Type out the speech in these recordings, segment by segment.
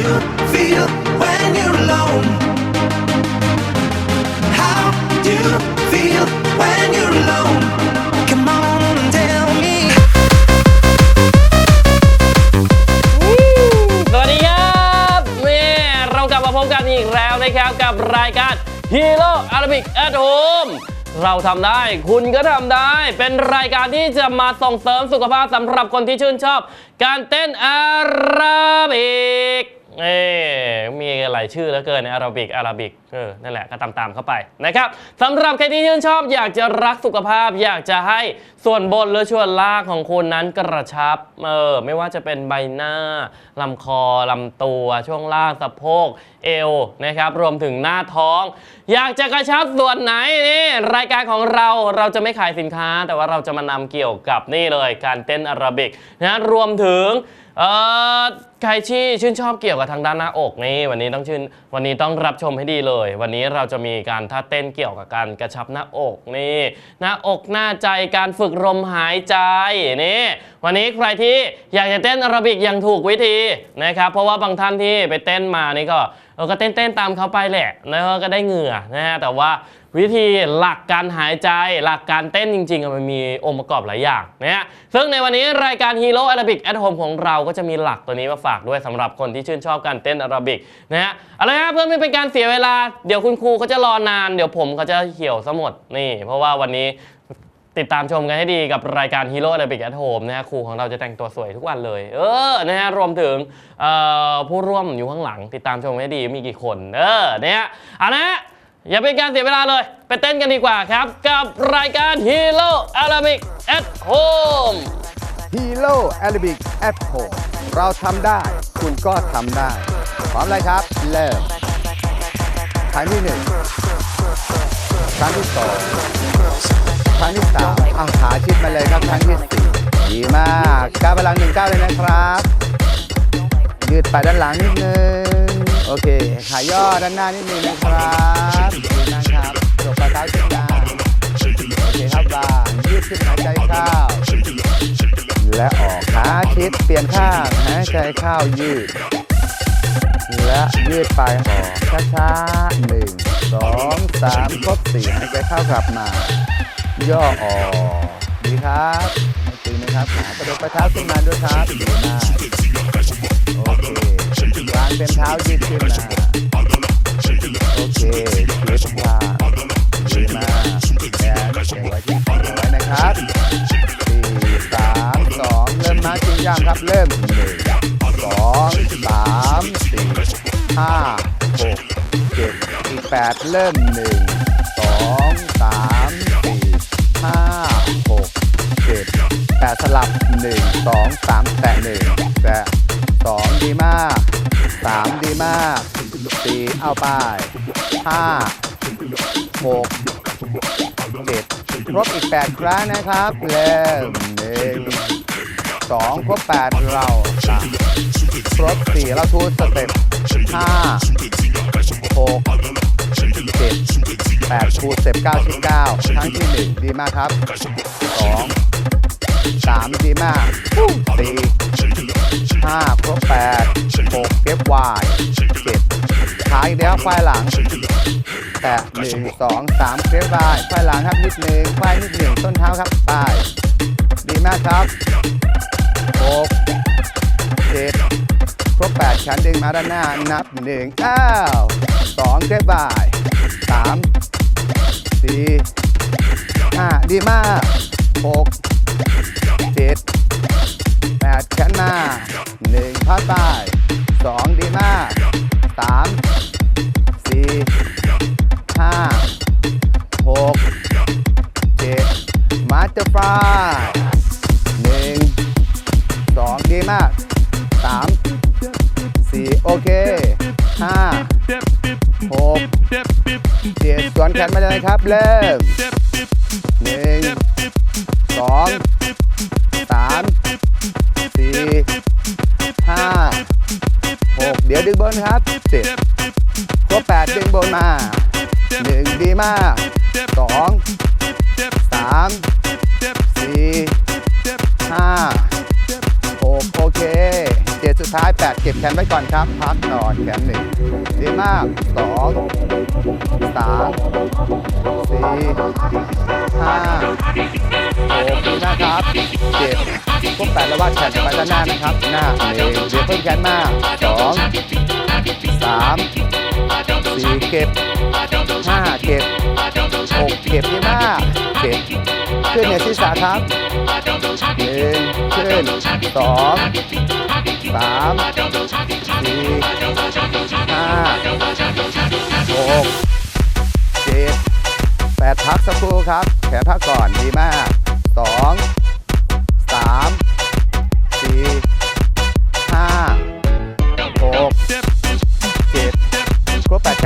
you feel when you're alone? How do you feel when you're alone? Come on and tell me. สวัสดีครับนี่เรากลับมาพบกันอีกแล้วนะครับกับรายการ Hero Arabic at Home เราทำได้คุณก็ทำได้ เป็นรายการที่จะมาส่งเสริมสุขภาพสำหรับคนที่ชื่นชอบ การเต้นอาราบิก เอ้มีหลายชื่อแล้วเกินในอาราบิกอาราบิกเออนั่นแหละก็ตามๆเข้าไปนะครับสำหรับใครที่ชื่นชอบอยากจะรักสุขภาพ อยากจะให้ส่วนบนหรือส่วนล่างของคุณนั้นกระชับเออไม่ว่าจะเป็นใบหน้าลำคอลำตัวช่วงล่างสะโพกเอวนะครับรวมถึงหน้าท้อง อยากจะกระชับส่วนไหนนี่รายการของเราเราจะไม่ขายสินค้า แต่ว่าเราจะมานำเกี่ยวกับนี่เลย การเต้นอาราบิกนะรวมถึงเออ ใครที่ชื่นชอบเกี่ยวกับทางด้านหน้าอกนี่วันนี้ต้องชื่นวันนี้ต้องรับชมให้ดีเลย วันนี้เราจะมีการท่าเต้นเกี่ยวกับการกระชับหน้าอกนี่หน้าอกหน้าใจการฝึกลมหายใจนี่วันนี้ใครที่อยากจะเต้นอารบิกอย่างถูกวิธีนะครับเพราะว่าบางท่านที่ไปเต้นมานี่ก็เออก็เต้นเต้นๆตามเขาไปแหละนะก็ได้เหงื่อนะฮะแต่ว่าวิธีหลักการหายใจหลักการเต้นจริงๆ มันมีองค์ประกอบหลายอย่างนะฮะซึ่งในวันนี้รายการ Hero Arabic at Home ของเราก็จะมีหลักตัวนี้มาฝากด้วยสำหรับคนที่ชื่นชอบการเต้นอาราบิกนะฮะเอาละครับเพื่อไม่เป็นการเสียเวลาเดี๋ยวคุณครูเขาจะรอนาน เดี๋ยวผมเขาจะเหี่ยวซะหมดนี่ เพราะว่าวันนี้ติดตามชมกันให้ดีกับรายการ Hero Arabic at Home นะฮะครูของเราจะแต่งตัวสวยทุกวันเลย เออนะฮะรวมถึงผู้ร่วมอยู่ข้างหลัง ติดตามชมให้ดีมีกี่คน เออเนี่ยเอานะฮะอย่าเป็นการเสียเวลาเลย ไปเต้นกันดีกว่าครับ กับรายการ Hero Arabic at Home Hero Arabic at Home เราทำได้ คุณก็ทำได้ พร้อมเลยครับ เริ่มครั้งที่หนึ่งครั้งที่สองครั้งที่สามเอาขาชิดมาเลยครับครั้งที่สี่ดีมากก้าวพลังหนึ่งก้าวเลยนะครับ ยืดไปด้านหลังนิดนึง โอเค ขาย่อด้านหน้านิดนึงนะครับดีมากครับจบปลายเท้าขึ้นมาโอเคครับวางยืดขึ้นหายใจเข้า และออกขาชิดเปลี่ยนข้างหายใจเข้ายืด และยืดไปออกช้าๆหนึ่งสองสามครบสี่หายใจเข้ากลับมา ย่อออกดีครับไม่ตึงนะครับขากระดกไปเท้าขึ้นมาด้วยครับดีมากโอเควางเต็มเท้ายืดขึ้นมาโอเคคลิปว่าดีมากแอนเก่งไว้ที่ไว้นะครับ ริ่างยังครับเริ่มหนึ่งสองสามสี่ห้าหกเจ็ดอีกแปดเริ่มหนึ่งสองสามสี่ห้าหกเจ็ดแปดสลับหนึ่งสองสามแตะหนึ่งแตะสองดีมากสามดีมากสี่เอาไปห้าหกเจ็ดครบอีกแปดครั้งนะครับเริ่ม หนึ่งสองครบแปดเราครบสี่เราทูสเต็ปห้าหกเจ็ดแปดทูสเต็ปเก้าชิ้นเก้าครั้งที่หนึ่งดีมากครับสองสามดีมากสี่ห้าครบแปดหกเก็บวายเจ็ดขาอีกแล้วควายหลังแตะหนึ่งสองสามเก็บวายควายหลังครับนิดหนึ่งควายนิดหนึ่งต้นเท้าครับไปดีมากครับ หกเจ็ดครบแปดชั้นดึงมาด้านหน้านับหนึ่งอ้าวสองเก็บบายสามสี่ห้าดีมากหกเจ็ดแปดชั้นมาหนึ่งพัดไป เริ่มหนึ่งสองสามสี่ห้าหกเดี๋ยวดึงบนครับเจ็ดครบแปดดึงบนมาหนึ่งดีมากสองสามสี่ห้า สุดท้าย 8 เก็บแขนไว้ก่อนครับ พักนอนแขนหนึ่งดีมาก 2 3 4 5 6ดีนะครับเจ็ดพวกแปดแล้ววาดแขนไปด้านหน้านะครับ หน้าหนึ่งเดี๋ยวเพิ่มแขนมาสอง สี่เก็บห้าเก็บหกเก็บดีมากเจ็ดขึ้นเหนือศีรษะครับหนึ่งขึ้นสองสามสี่ห้าหกเจ็ดแปดพักสักครู่ครับ แขนพักก่อนดีมากสองสามสี่ห้าหก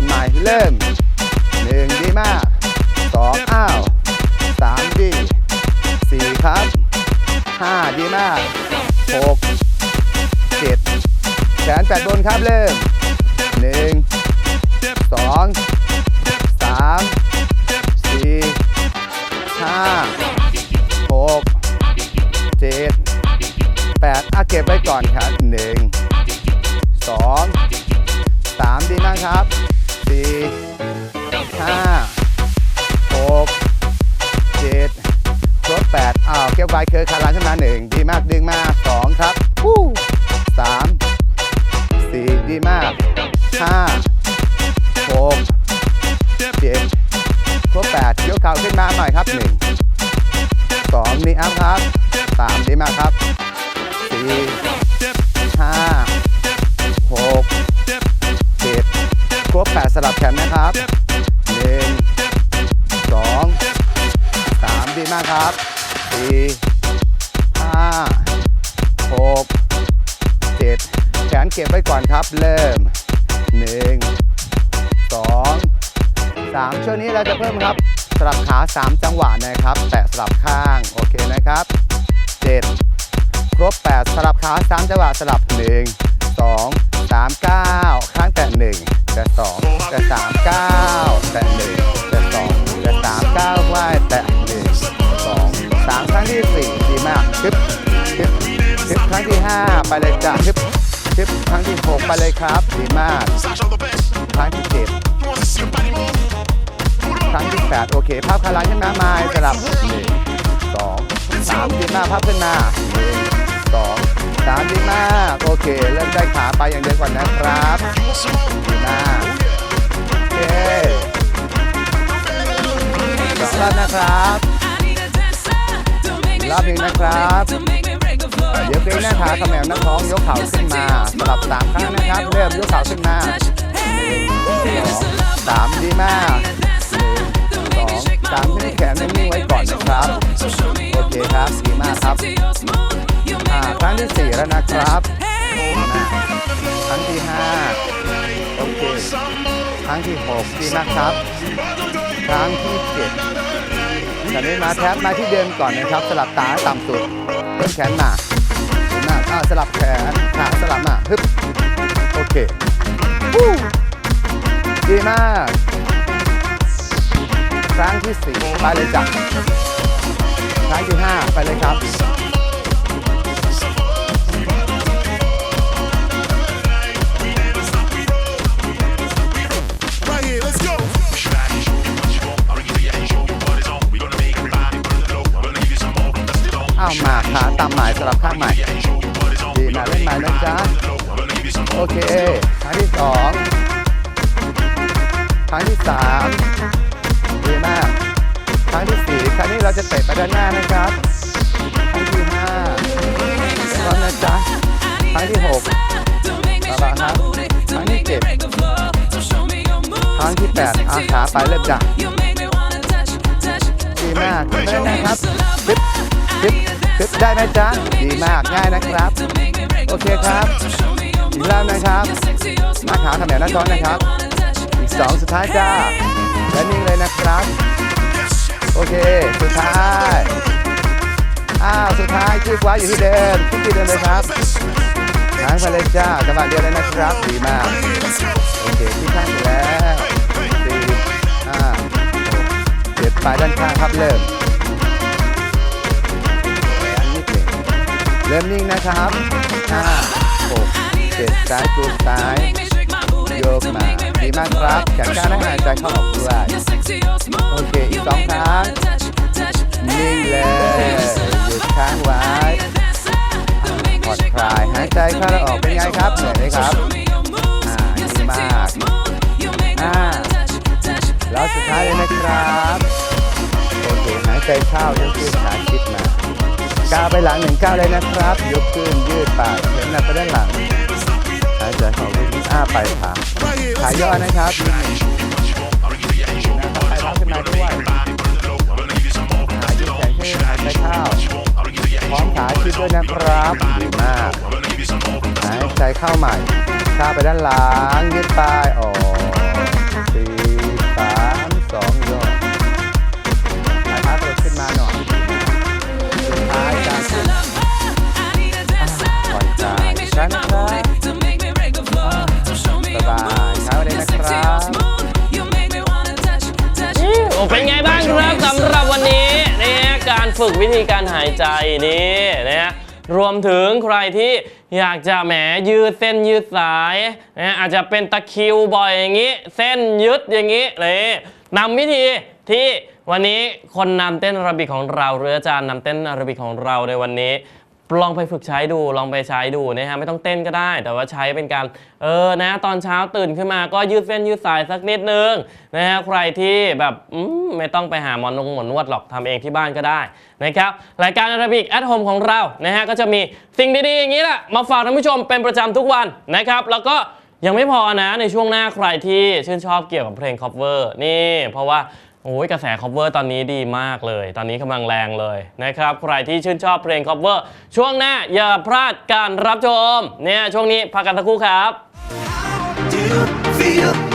กันใหม่ เริ่มหนึ่งดีมากสองอ้าวสามดีสี่ครับห้าดีมากหกเจ็ดแขนแปดบนครับเริ่มหนึ่งสองสามสี่ห้าหกเจ็ดแปดอะเก็บไว้ก่อนครับหนึ่งสองสามดีมากครับ สี่ห้าหกเจ็ดครบแปดอ้าวเก็บไว้เคยคารันขึ้นมาหนึ่งดีมากดึงมาสองครับวู้สามสี่ดีมากห้าหกเจ็ดครบแปดยกเข่าขึ้นมาหน่อยครับหนึ่งสองนี่อัพครับสามดีมากครับสี่ห้า ครบแปดสลับแขนนะครับหนึ่งสองสามดีมากครับสี่ห้าหกเจ็ดแขนเก็บไว้ก่อนครับ เริ่มหนึ่งสองสามช่วงนี้เราจะเพิ่มครับสลับขา3จังหวะนะครับ แตะสลับข้าง โอเคนะครับ7ครบ8สลับขา3จังหวะสลับ1 2 3 9ครั้าข้างแต่1 แต่สองแต่สามเก้าแต่หนึ่งแต่สองแต่สามเก้าไหวแต่หนึ่งสองสามครั้งที่สี่ดีมากทึบทึบทิบครั้งที่ห้าไปเลยจ้ะทึบทิบครั้งที่หกไปเลยครับดีมากครั้งที่เจ็ดครั้งที่แปดโอเค ภาพคาราขึ้นมาไม่สลับหนึ่งสองสามดีมากภาพขึ้นมาหนึ่ง ดีมากโอเค เริ่มได้ขาไปอย่างเดียวก่อนนะครับดีมากโอเคสองรอบนะครับรอบหนึ่งนะครับเดี๋ยวเกรงหน้าขาขมแมวหน้าท้องยกเข่าขึ้นมาสลับสามครั้งนะครับ เริ่มยกเข่าขึ้นมาสามดีมากสองสามที่แขนนิ่งๆไว้ก่อนนะครับ โอเคครับดีมากครับ รั้งที่สี่แล้วนะครับดีมากครั้งที่ห้าโอเคครั้งที่หกดีมากครับ ครั้งที่เจ็ดตอนนี้มาแท็บมาที่เดิมก่อนนะครับ สลับตาต่ำสุดเพิ่มแขนมาดีมากอ่าสลับแขนขาสลับมาฮึบโอเคดีมากครั้งที่สี่ไปเลยจ้ะครั้งที่ห้าไปเลยครับ ขาตามหมายสลับข้างใหม่ดีมาเล่นใหม่นะจ๊ะโอเคครั้งที่สองครั้งที่สามดีมากครั้งที่สี่ครั้งนี้เราจะเตะไปด้านหน้านะครับครั้งที่ห้าพร้อมนะจ๊ะครั้งที่หกต่อมาครับครั้งที่เจ็ดครั้งที่แปดอาขาไปเริ่มจ้ะดีมากไปด้านหน้าครับปึ๊บปึ๊บึบได้ไหมจ๊ะ ดีมากง่ายนะครับ โอเคครับอีกรอบนะครับหน้าขาขมวหน้าท้องนะครับ อีกสองสุดท้ายจ้าและนิ่งเลยนะครับ โอเค สุดท้ายอ้าวสุดท้ายคีบไว้อยู่ที่เดิมคีบที่เดิมเลยครับค้างไปเลยจ้าจังหวะเดียวเลยนะครับดีมากโอเคที่ข้างอยู่แล้วสี่ห้าหกเจ็ดปลายด้านข้างครับเริ่ม เริ่มนิ่งนะครับห้าหกเจ็ดซ้ายตัวซ้ายโยกมาดีมากครับแขนก้ารให้หายใจเข้าออกด้วยโอเค อีกสองครั้งนิ่งเลยหยุดค้างไว้ผ่อนคลายหายใจเข้าและออกเป็นไงครับเหนื่อยไหมครับอ่าดีมากอ่าแล้วสุดท้ายเลยนะครับโอเคหายใจเข้ายกยืดขาคิดมา ก้าวไปหลังหนึ่งก้าวเลยนะครับ ยกขึ้นยืดไปเข็นหนักไปด้านหลังหายใจเข้าไปที่อ้าไปขาขาย่อนะครับนหนึ่งนะครับไปรับขึ้นมาด้วยยืดแขนขึ้นใจเข้าพร้อมขาคิดด้วยนะครับดีมากหายใจเข้าใหม่ก้าวไปด้านหลังยืดไปออกสี่ เป็นไงบ้างครับสำหรับวันนี้นะฮะการฝึกวิธีการหายใจนี่นะฮะรวมถึงใครที่อยากจะแหมยืดเส้นยืดสายนะฮะอาจจะเป็นตะคิวบ่อยอย่างนี้ เส้นยึดอย่างนี้เลยนำวิธีที่วันนี้คนนำเต้นอาราบิกของเราหรืออาจารย์นำเต้นอาราบิกของเราในวันนี้ ลองไปฝึกใช้ดูลองไปใช้ดูนะฮะไม่ต้องเต้นก็ได้ แต่ว่าใช้เป็นการเออนะตอนเช้าตื่นขึ้นมาก็ยืดเส้นยืดสายสักนิดนึงนะฮะใครที่แบบไม่ต้องไปหาหมอนงหมอนวดหรอกทำเองที่บ้านก็ได้นะครับรายการอาราบิกแอ h โฮมของเรานะฮะก็จะมีสิ่งดีๆอย่างนี้แหละมาฝากท่านผู้ชมเป็นประจำทุกวันนะครับแล้วก็ยังไม่พอนะในช่วงหน้าใครที่ชื่นชอบเกี่ยวกับเพลง cover นี่เพราะว่า โอ้ยกระแส cover ตอนนี้ดีมากเลย ตอนนี้กำลังแรงเลยนะครับ ใครที่ชื่นชอบเพลง cover ช่วงหน้าอย่าพลาดการรับชม เนี่ยช่วงนี้พักกันสักครู่ครับ Do you feel